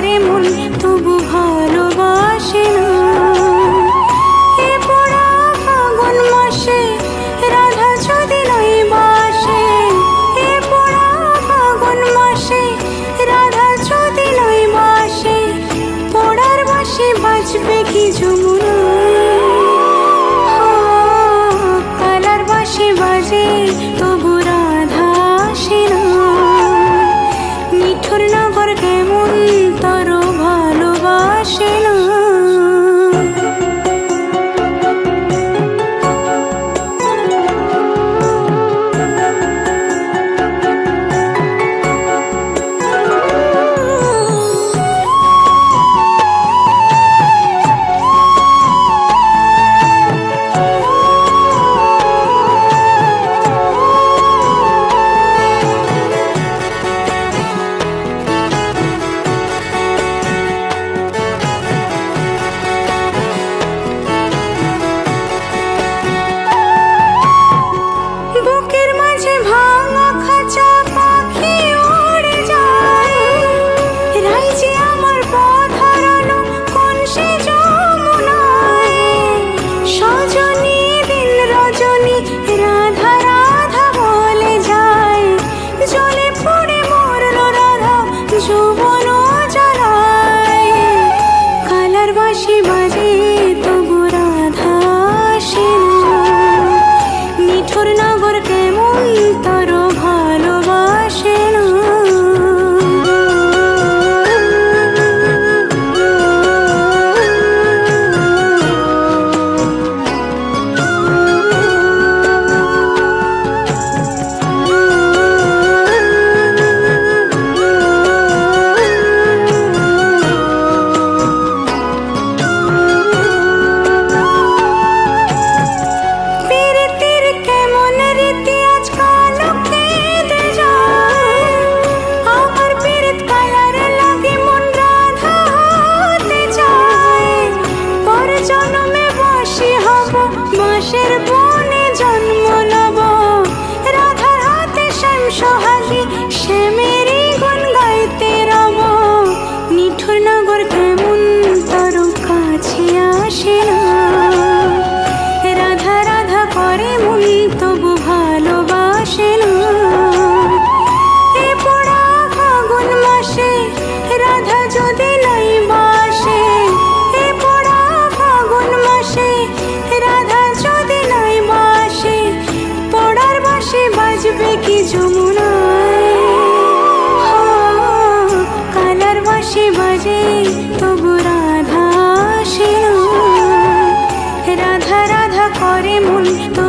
করে মন তবু ভালো তবু রাধা আসে না রাধা রাধা করে মন তো